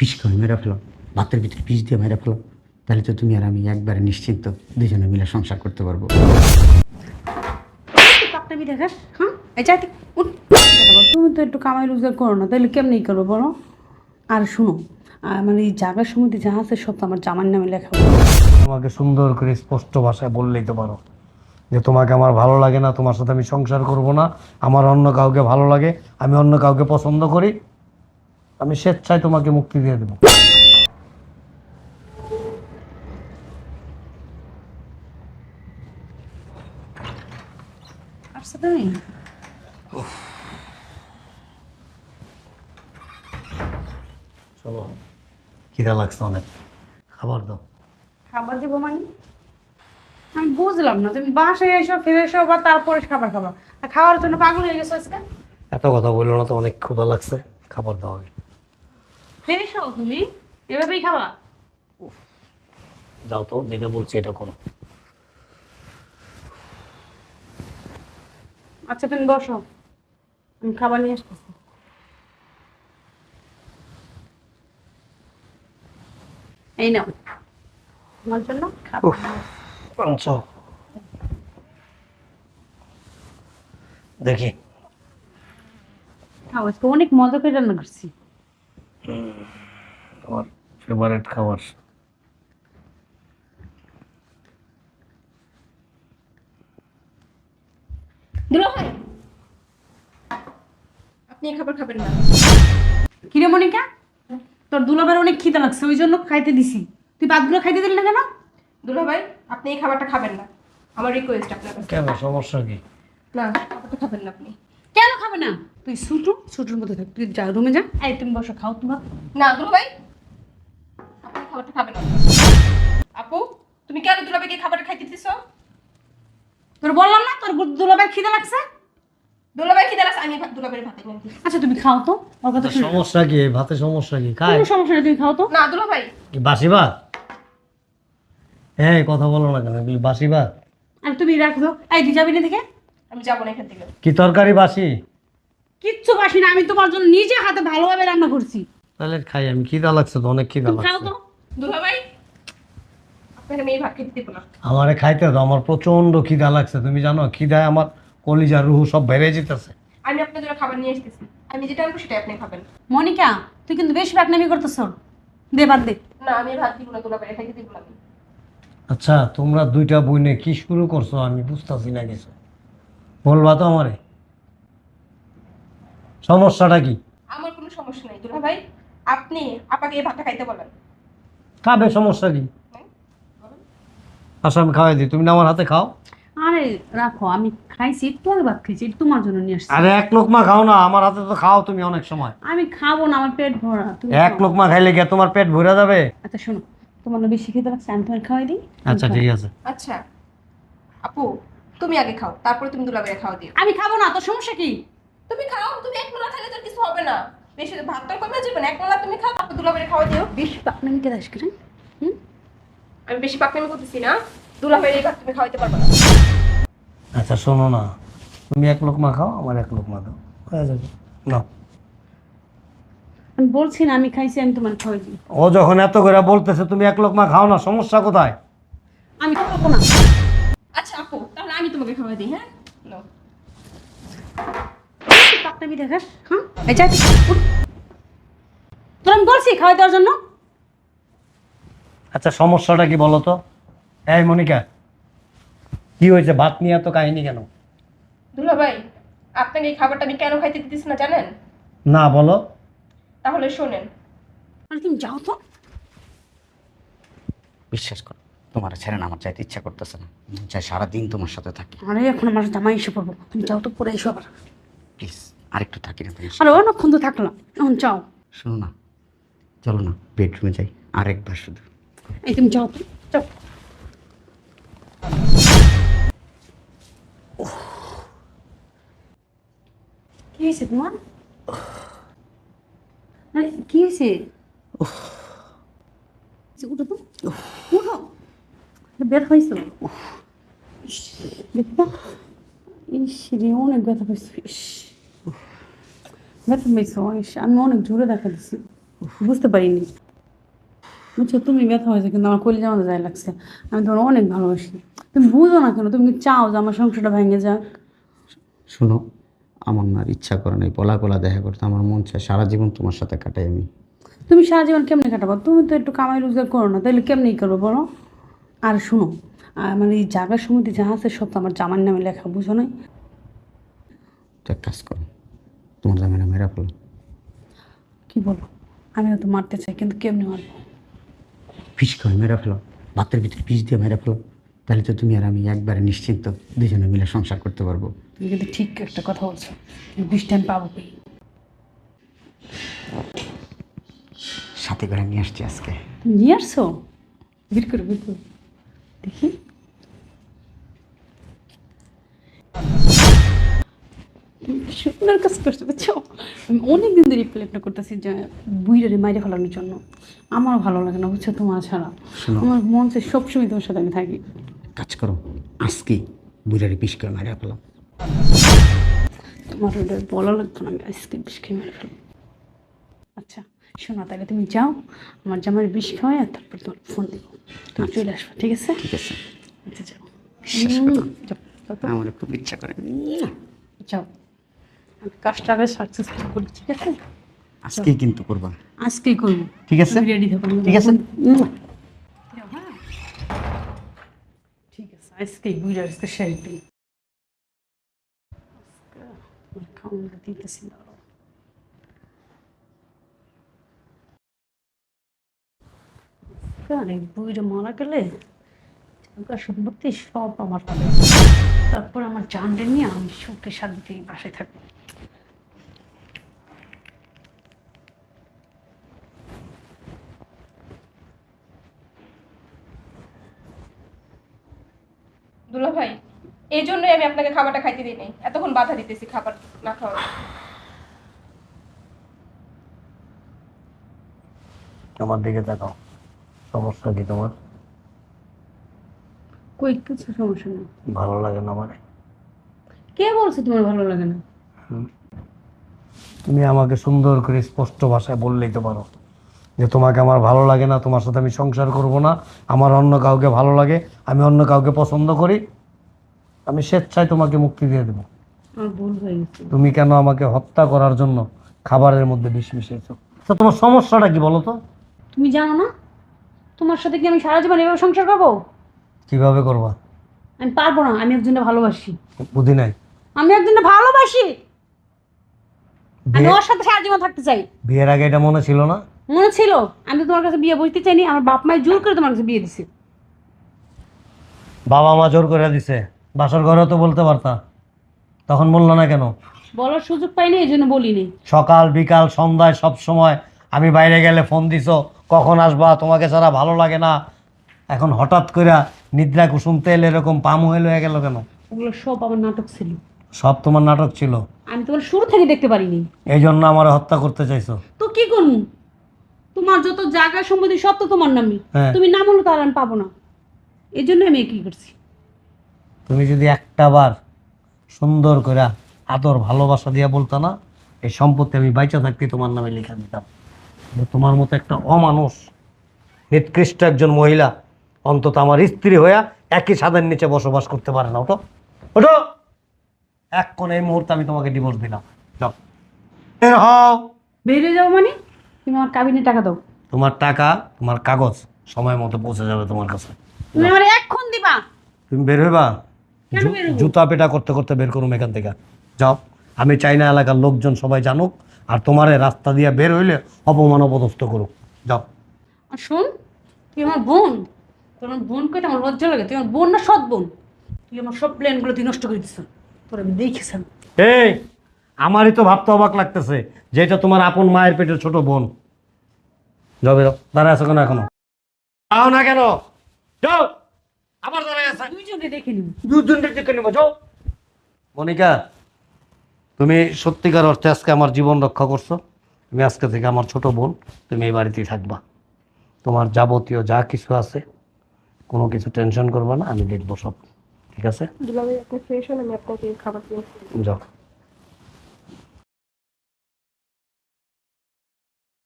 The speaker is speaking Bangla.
ফিস করে মেরে ফেলো ভাতের ভিতরে পিস দিয়ে মেরে ফেলো। তাহলে তো তুমি আর আমি একবারে নিশ্চিন্ত দুজনে মিলে সংসার করতে পারব। হ্যাঁ? এই তুমি তো একটু কামাই রোজগার করো না তাহলে কেমনি করব বলো? আর শুনো আর মানে এই জায়গার সময় যা আছে সব তো আমার জামার নামে লেখা তোমাকে সুন্দর করে স্পষ্ট ভাষায় বললেই তো পারো। যে তোমাকে আমার ভালো লাগে না তোমার সাথে আমি সংসার করব না আমার অন্য কাউকে ভালো লাগে আমি অন্য কাউকে পছন্দ করি আমি স্বেচ্ছায় তোমাকে মুক্তি দিয়ে দেবো। তুমি চলো। খিদা লাগছে অনেক। খাবার দাও। খাবার দিব মানে? আমি বুঝলাম না তুমি বাসায় এসো ফিরে এসো বা তারপরে খাবার খাবা। আর খাওয়ার জন্য পাগল হয়ে গেছো আজকে? এত কথা বলল না তো অনেক ক্ষুধা লাগছে। খাবার দাও আগে। এসো তুমি। এভাবেই খাবা। যাও তো যেটা বলছি এটা করো। আচ্ছা তুমি বসো। আমি খাবার নিয়ে আসতেছি। এই নাও। আমার জন্য খাবার দেখি। অনেক মজা করে রান্না করছি। আমার ফেভারিট খাবার। আপনি এই খাবার খাবেন না। কিরে মনিকা? তোর দুলাবার অনেক খিদে লাগছে ওই জন্য খাইতে দিছি। তুই ভাতগুলো খাইতে দিলি না কেন? দুলাভাই আপনি এই খাবারটা খাবেন না। আমার রিকোয়েস্ট আপনার কাছে। কেন? সমস্যা কি? না খাবারটা খাবেন না আপনি। খাবে না? তুই ছুটু ছুটুর মধ্যে থাক তুই যা রুমে যা। এই তুমি বসো খাও তোমার না দুলাভাই আপনি খাবারটা খাবেন না। আপু তুমি কেন দুলাভাইকে খাবারটা খাইতে দিছো তোর বললাম না তোর দুলাবার খিদে লাগছে? দুলাভাই কি দাঁড়াস আমি দুলাভাইয়ের ভাতে দিই আচ্ছা তুমি খাও তো। ওর কথা সমস্যা কি? ভাতে সমস্যা কি? কোনো সমস্যা নেই তুমি খাও তো। না দুলাভাই কি বাসি ভাত? হ্যাঁ কথা বলো না কেন এগুলি বাসি ভাত। আর তুমি রাখো। এই তুই যাবি না থেকে আমি যাব না এখান থেকে। কি তরকারি বাসি? কিচ্ছু বাসি না আমি তোমার জন্য নিজে হাতে ভালোভাবে রান্না করছি। তাহলে খাই আমি খিদা লাগছে তো অনেক খিদা তুমি খাও তো। দুলাভাই আপনাকে আমি এই ভাত খেতে দেবো না। আমারে খাইতে তো আমার প্রচণ্ড খিদা লাগছে তুমি জানো খিদায় আমার কলিজা রুহু সব বেড়ে যেতেছে। আমি আপনার জন্য খাবার নিয়ে এসেছি আমি যেটা আনব সেটাই আপনি খাবেন। মনিকা তুই কিন্তু বেশি বাকনামি করতেছ। দে বাদ দে। না আমি ভাত দিব না দুলাভাই খাইতে দিব না। আচ্ছা তোমরা দুইটা বইনে কি শুরু করছ আমি বুঝতেছি না কিছু। বলবা তো আমারে। সমস্যাটা কি? আমার কোনো সমস্যা নেই। দুলাভাই আপনি আপাকে এই ভাতটা খাইতে বলেন। খাবে সমস্যা কি? হ্যাঁ? বলেন। আচ্ছা আমি খাওয়াই দিই। তুমি না আমার হাতে খাও। আরে রাখো আমি খাইছি একটু আগে ভাত খাইছি তোমার জন্য নিয়ে আসছি। আরে এক লোকমা খাও না আমার হাতে তো খাও তুমি অনেক সময়। আমি খাব না আমার পেট ভরা তুমি এক খাও। লোকমা খাইলে কি আর তোমার পেট ভরে যাবে? আচ্ছা শোনো তোমার না বেশি খেতে লাগছে আমি তোমার খাওয়াই দিই আচ্ছা ঠিক আছে। আচ্ছা আপু তুমি আগে খাও তারপরে তুমি দুলাভাইয়ের খাওয়া দিও। আমি খাব না তোর সমস্যা কি তুমি খাও তুমি এক মেলা খেলে তোর কিছু হবে না। বেশি ভাত তো কমে যাবে না এক মেলা তুমি খাও তারপর দুলাভাইয়ের খাওয়া দিও। বেশি পাকনামি কে দাস করে হুম? আমি বেশি পাকনামি করতেছি না। দুলাভাইয়ের এই ভাত তুমি খাওয়াইতে পারবে না। আচ্ছা শোনো না। তুমি এক লোকমা খাও আমার এক লোকমা দাও। হয়ে যাবে। নাও। আমি বলছি না আমি খাইছি আমি তোমার খাওয়াই দিই। ও যখন এত করে বলতেছে তুমি এক লোকমা খাও না সমস্যা কোথায়? আমি খাব না। আচ্ছা আপু তাহলে আমি তোমাকে খাওয়াই দিই হ্যাঁ। পাকনামি দেখাস হ্যাঁ? এই যা তোর আমি বলছি খাওয়াই দেওয়ার জন্য? আচ্ছা সমস্যাটা কি বলো তো? এই মনিকা কি হয়েছে? ভাত নিয়ে এত কাহিনী কেন? দুলাভাই আপনাকে এই খাবারটা আমি কেন খাইতে দিতেছি না জানেন? না বলো। তাহলে শোনেন। মানে তুমি যাও তো। বিশ্বাস করো তোমার ছেড়ে না আমার চাইতে ইচ্ছা করতেছে না। চাই সারাদিন তোমার সাথে থাকি। আরে এখন আমার জামাই এসে পড়ব। তুমি যাও তো পরে এসো আবার। প্লিজ আরেকটু থাকি না আরে অনেকক্ষণ তো থাকলাম এখন যাও। শোনো না চলো না বেডরুমে যাই আরেকবার শুধু। এই তুমি যাও যাও। কি হয়েছে তোমার? কি হয়েছে? উঠো তো। উঠো। বের হয়েছো? ইস অনেক ব্যথা পাইছো। ইস। ব্যথা ইস আমি অনেক জোরে দেখা দিচ্ছি বুঝতে পারিনি। বুঝছ তুমি ব্যথা হয়েছে কিন্তু আমার কলিজা আমাদের যায় লাগছে। আমি তোমার অনেক ভালোবাসি। তুমি বুঝো না কেন তুমি চাও যে আমার সংসারটা ভেঙে যাক? শোনো আমার না আর ইচ্ছা করে নাই পলা কলা দেখা করতে আমার মন চায় সারা জীবন তোমার সাথে কাটাই আমি। তুমি সারা জীবন কেমনে কাটাবো? তুমি তো একটু কামাই রোজগার করো না তাহলে কেমনেই করব বলো? আর শুনো আর মানে এই জায়গার সমিতি যা আছে সব তো আমার জামার নামে লেখা বুঝো না তো এক কাজ করো। তোমার জামাইনা মেরা ফেলো। কি বলো? আমি হয়তো মারতে চাই কিন্তু কেমনে মারবো? ফিস করে মেরা ফেলো ভাতের ভিতরে পিস দিয়ে মেরা ফেলো। তাহলে তো তুমি আর আমি একবারে নিশ্চিন্ত দুজনে মিলে সংসার করতে পারব। তুমি কিন্তু ঠিক একটা কথা বলছো বিশ টাইম পাবো কি? সাথে করে নিয়ে আসছি আজকে। নিয়ে আসছো? বের করো বের করো। দেখি। সুন্দর কাজ করছ বুঝছ? আমি অনেক দিন ধরে প্ল্যানটা করতেছি যে বুইটারে মাইরে ফেলানোর জন্য। আমার ভালো লাগে না বুঝছ তোমার ছাড়া। আমার মন চাই সবসময় তোমার সাথে আমি থাকি। কাজ করো আজকে বুড়ারে পিস করে মেরা ফেলো। তোমার ওটা বলা লাগতো না আমি আইসক্রিম বিষ খেয়ে মেরে ফেলব। আচ্ছা শোনো তাহলে তুমি যাও আমার জামার বিষ খাওয়াই আর তারপর তোমার ফোন দেবো তুমি চলে আসবে ঠিক আছে? ঠিক আছে। আচ্ছা যাও। আমার খুব ইচ্ছা করে। যাও। কাজটা সাকসেসফুল করি ঠিক আছে? আজকেই কিন্তু করবা। আজকেই করব। ঠিক আছে? রেডি থাকো ঠিক আছে? ঠিক আছে আজকেই বুঝে আজকে দিতেছি বুড়িটা মারা গেলে টাকা সম্পত্তি সব আমার তারপর আমার জানলে নিয়ে আমি সুখে শান্তি বাসায় থাকব দুলা ভাই এই জন্যই আমি আপনাকে খাবারটা খাইতে দিই নাই। এতক্ষণ বাধা দিতেছি খাবার না খাওয়ার। আমার দিকে তাকাও। সমস্যা কি তোমার? কই কিছু সমস্যা নেই। ভালো লাগে না আমার কে বলছে তোমার ভালো লাগে না? তুমি আমাকে সুন্দর করে স্পষ্ট ভাষায় বললেই তো পারো। যে তোমাকে আমার ভালো লাগে না তোমার সাথে আমি সংসার করব না আমার অন্য কাউকে ভালো লাগে আমি অন্য কাউকে পছন্দ করি আমি স্বেচ্ছায় তোমাকে মুক্তি দিয়ে দেবো। তুমি কেন আমাকে হত্যা করার জন্য খাবারের মধ্যে বিষ মিশিয়েছো? তো তোমার সমস্যাটা কি বলো তো? তুমি জানো না? তোমার সাথে কি আমি সারা জীবন এভাবে সংসার করব? কীভাবে করবা? আমি পারব না আমি একজনকে ভালোবাসি। বুদ্ধি নাই? আমি একজনকে ভালোবাসি! আমি ওর সাথে সারা জীবন থাকতে চাই। বিয়ের আগে এটা মনে ছিল না? মনে ছিল। আমি তো তোমার কাছে বিয়ে বসতে চাইনি আমার বাপ মায়ের জোর করে তোমার কাছে বিয়ে দিছি। বাবা মা জোর করে দিছে? বাসার ঘরেও তো বলতে পারতা তখন বলল না কেন? বলার সুযোগ পাইনি এই জন্য বলিনি। সকাল বিকাল সন্ধ্যায় সব সময় আমি বাইরে গেলে ফোন দিছো কখন আসবা তোমাকে ছাড়া ভালো লাগে না। এখন হঠাৎ করে নিদ্রা কুসুম তেল এরকম পাম হয়ে হয়ে গেল কেন? ওগুলো সব আমার নাটক ছিল। সব তোমার নাটক ছিল? আমি তোমার শুরু থেকে দেখতে পারিনি। এই জন্য আমার হত্যা করতে চাইছো? তো কি করব? তোমার যত জায়গা সম্পত্তি সব তো তোমার নামই। হ্যাঁ। তুমি নাম হলো তার আমি পাবো না। এই জন্য আমি কি করছি? তুমি যদি একটা বার সুন্দর করে আদর ভালোবাসা দিয়া বলতো না এই সম্পত্তি আমি বাইচা থাকতে তোমার নামে লিখে দিতাম। তোমার মতো একটা অমানুষ নিকৃষ্ট একজন মহিলা অন্তত আমার স্ত্রী হইয়া একই ছাদের নিচে বসবাস করতে পারে না। ওটো ওটো এক কোন এই মুহূর্তে আমি তোমাকে ডিভোর্স দিলাম। যাও। বের হও। বেরিয়ে যাব মানে? তুমি আমার কাবিনে টাকা দাও। তোমার টাকা তোমার কাগজ সময় মতো পৌঁছে যাবে তোমার কাছে। তুমি আমার এক্ষণ দিবা। তুমি বের হইবা? জুতা পেটা করতে করতে বের করুম এখান থেকে। যাও। আমি চাই না এলাকার লোকজন সবাই জানুক আর তোমারে রাস্তা দিয়ে বের হইলে অপমান অপদস্থ করুক। যাও। আর শোন তুই আমার বোন। তোর আমার বোন কইতে আমার লজ্জা লাগে। তুই আমার বোন না সৎ বোন? তুই আমার সব প্ল্যানগুলো তুই নষ্ট করে দিচ্ছ তোর আমি দেখেছিলাম এই আমারই তো ভাবতে অবাক লাগতেছে যে এটা তোমার আপন মায়ের পেটের ছোট বোন। যাও বেরো। দাঁড়ায় আছো কেন এখনও? যাও না কেন। যাও। আবার দাঁড়ায় আছে। দুইজনে দেখে নিব। দুজনকে দেখে নিব যাও। মনিকা তুমি সত্যিকার অর্থে আজকে আমার জীবন রক্ষা করছ। তুমি আজকে থেকে আমার ছোট বোন তুমি এই বাড়িতেই থাকবা। তোমার যাবতীয় যা কিছু আছে কোনো কিছু টেনশন করবা না আমি দেখব সব। ঠিক আছে? দুলা আপনি ফ্রেশ হন আমি আপনাকে খাবার দিয়ে যাও।